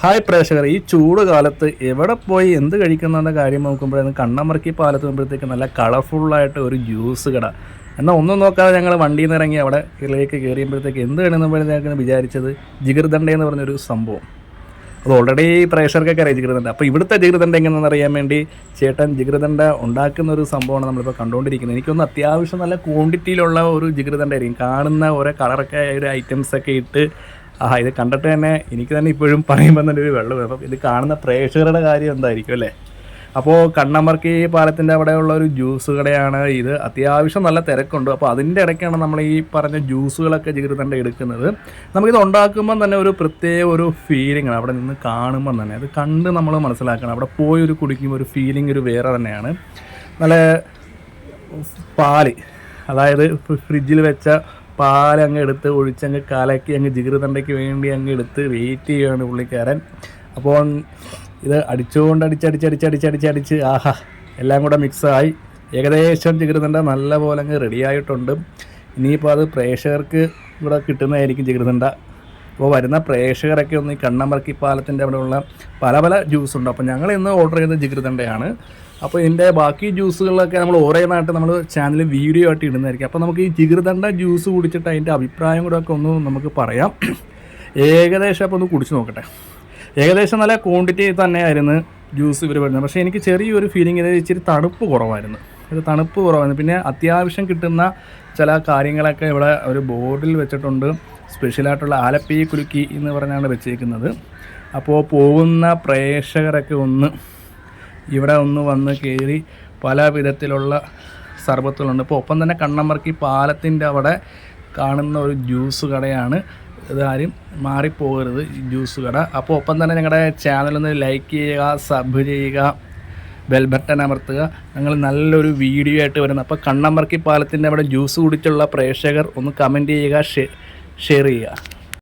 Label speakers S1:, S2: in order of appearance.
S1: Hi പ്രേക്ഷകർ ഈ ചൂട് കാലത്ത് എവിടെ പോയി എന്ത് കഴിക്കുന്നെന്ന കാര്യം നോക്കുമ്പോഴാണ് കണ്ണമറക്കി പാലത്ത് വരുമ്പോഴത്തേക്ക് നല്ല കളർഫുള്ളായിട്ട് ഒരു ജ്യൂസ് കട. എന്നാൽ ഒന്നും നോക്കാതെ ഞങ്ങൾ വണ്ടിയിൽ നിന്ന് ഇറങ്ങി അവിടെ ഇതിലേക്ക് കയറിയപ്പോഴത്തേക്ക് എന്ത് വേണമെന്ന് വിചാരിച്ചത്? ജിഗർദണ്ഡ എന്ന് പറഞ്ഞൊരു സംഭവം. അത് ഓൾറെഡി പ്രേക്ഷകർക്കൊക്കെ അറിയാം ജിഗർദണ്ഡ. അപ്പോൾ ഇവിടുത്തെ ജിഗർദണ്ഡ എങ്ങനെയാണെന്ന് അറിയാൻ വേണ്ടി ചേട്ടൻ ജിഗർദണ്ഡ ഉണ്ടാക്കുന്ന ഒരു സംഭവമാണ് നമ്മളിപ്പോൾ കണ്ടുകൊണ്ടിരിക്കുന്നത്. എനിക്കൊന്ന് അത്യാവശ്യം നല്ല ക്വാണ്ടിറ്റിയിലുള്ള ഒരു ജിഗർദണ്ഡ ആയിരിക്കും. കാണുന്ന ഓരോ കളറൊക്കെ ഒരു ഐറ്റംസൊക്കെ ഇട്ട് ആ ഇത് കണ്ടിട്ട് തന്നെ എനിക്ക് തന്നെ ഇപ്പോഴും പറയുമ്പോൾ തന്നെ ഒരു വെള്ളം അപ്പം ഇത് കാണുന്ന പ്രേക്ഷകരുടെ കാര്യം എന്തായിരിക്കും അല്ലേ? അപ്പോൾ കണ്ണമർക്കി പാലത്തിന്റെ അവിടെയുള്ള ഒരു ജ്യൂസ് കടയാണ് ഇത്. അത്യാവശ്യം നല്ല തിരക്കുണ്ട്. അപ്പോൾ അതിന്റെ ഇടയ്ക്കാണ് നമ്മൾ ഈ പറഞ്ഞ ജ്യൂസുകളൊക്കെ ജിഗിർതണ്ട എടുക്കുന്നത്. നമുക്കിത് ഉണ്ടാക്കുമ്പോൾ തന്നെ ഒരു പ്രത്യേക ഒരു ഫീലിംഗ് അവിടെ നിന്ന് കാണുമ്പോൾ തന്നെ. അത് കണ്ട് നമ്മൾ മനസ്സിലാക്കണം. അവിടെ പോയി ഒരു കുടിക്കുമ്പോൾ ഒരു ഫീലിംഗ് ഒരു വേറെ തന്നെയാണ്. നല്ല പാൽ അതായത് ഫ്രിഡ്ജിൽ വെച്ച പാൽ അങ്ങ് എടുത്ത് ഒഴിച്ചങ്ങ് കലക്കി അങ്ങ് ജിഗിർതണ്ടയ്ക്ക് വേണ്ടി അങ്ങ് എടുത്ത് വെയിറ്റ് ചെയ്യുകയാണ് പുള്ളിക്കാരൻ. അപ്പോൾ ഇത് അടിച്ചുകൊണ്ട് അടിച്ചടിച്ചടിച്ചടിച്ചടിച്ചടിച്ച് ആഹാ എല്ലാം കൂടെ മിക്സായി ഏകദേശം ജിഗിർതണ്ട നല്ല പോലെ അങ്ങ് റെഡിയായിട്ടുണ്ട് ഇനിയിപ്പോൾ അത് പ്രേക്ഷകർക്ക് ഇവിടെ കിട്ടുന്നതായിരിക്കും ജിഗിർതണ്ട അപ്പോൾ വരുന്ന പ്രേക്ഷകരൊക്കെ ഒന്ന് ഈ കണ്ണമർക്കി പാലത്തിന്റെ അവിടെയുള്ള പല പല ജ്യൂസ് ഉണ്ട്. അപ്പോൾ ഞങ്ങൾ ഇന്ന് ഓർഡർ ചെയ്തത് ജിഗ്രതണ്ടയാണ് അപ്പോൾ ഇതിന്റെ ബാക്കി ജ്യൂസുകളൊക്കെ നമ്മൾ ഓരോന്നായിട്ട് നമ്മൾ ചാനലിൽ വീഡിയോ ആയിട്ട് ഇടുന്നതായിരിക്കും. അപ്പോൾ നമുക്ക് ഈ ജിഗ്രതണ്ട ജ്യൂസ് കുടിച്ചിട്ട് അതിന്റെ അഭിപ്രായം കൂടെ ഒക്കെ ഒന്ന് നമുക്ക് പറയാം. ഏകദേശം അപ്പോൾ ഒന്ന് കുടിച്ച് നോക്കട്ടെ. ഏകദേശം നല്ല ക്വാണ്ടിറ്റി തന്നെയായിരുന്നു ജ്യൂസ് ഇവർ വരുന്നത്. പക്ഷേ എനിക്ക് ചെറിയൊരു ഫീലിംഗ് ഇത് ഇച്ചിരി തണുപ്പ് കുറവായിരുന്നു. ഇത് തണുപ്പ് കുറവായിരുന്നു. പിന്നെ അത്യാവശ്യം കിട്ടുന്ന ചില കാര്യങ്ങളൊക്കെ ഇവിടെ ഒരു ബോർഡിൽ വെച്ചിട്ടുണ്ട്. സ്പെഷ്യലായിട്ടുള്ള ആലപ്പി കുലുക്കി എന്ന് പറഞ്ഞാണ് വെച്ചേക്കുന്നത്. അപ്പോൾ പോകുന്ന പ്രേക്ഷകരൊക്കെ ഒന്ന് ഇവിടെ ഒന്ന് വന്ന് കയറി പല വിധത്തിലുള്ള സർബത്തുകളുണ്ട്. ഇപ്പോൾ ഒപ്പം തന്നെ കണ്ണമർക്കി പാലത്തിന്റെ അവിടെ കാണുന്ന ഒരു ജ്യൂസ് കടയാണ്. ഇതാരും മാറിപ്പോകരുത് ജ്യൂസ് കട. അപ്പോൾ ഒപ്പം തന്നെ ഞങ്ങളുടെ ചാനലൊന്ന് ലൈക്ക് ചെയ്യുക സബ് ചെയ്യുക ബെൽ ബട്ടൺ അമർത്തുക. ഞങ്ങൾ നല്ലൊരു വീഡിയോ ആയിട്ട് വരുന്നത് അപ്പോൾ കണ്ണമർക്കി പാലത്തിന്റെ അവിടെ ജ്യൂസ് കുടിച്ചുള്ള പ്രേക്ഷകർ ഒന്ന് കമന്റ് ചെയ്യുക ഷെയർ ചെയ്യുക.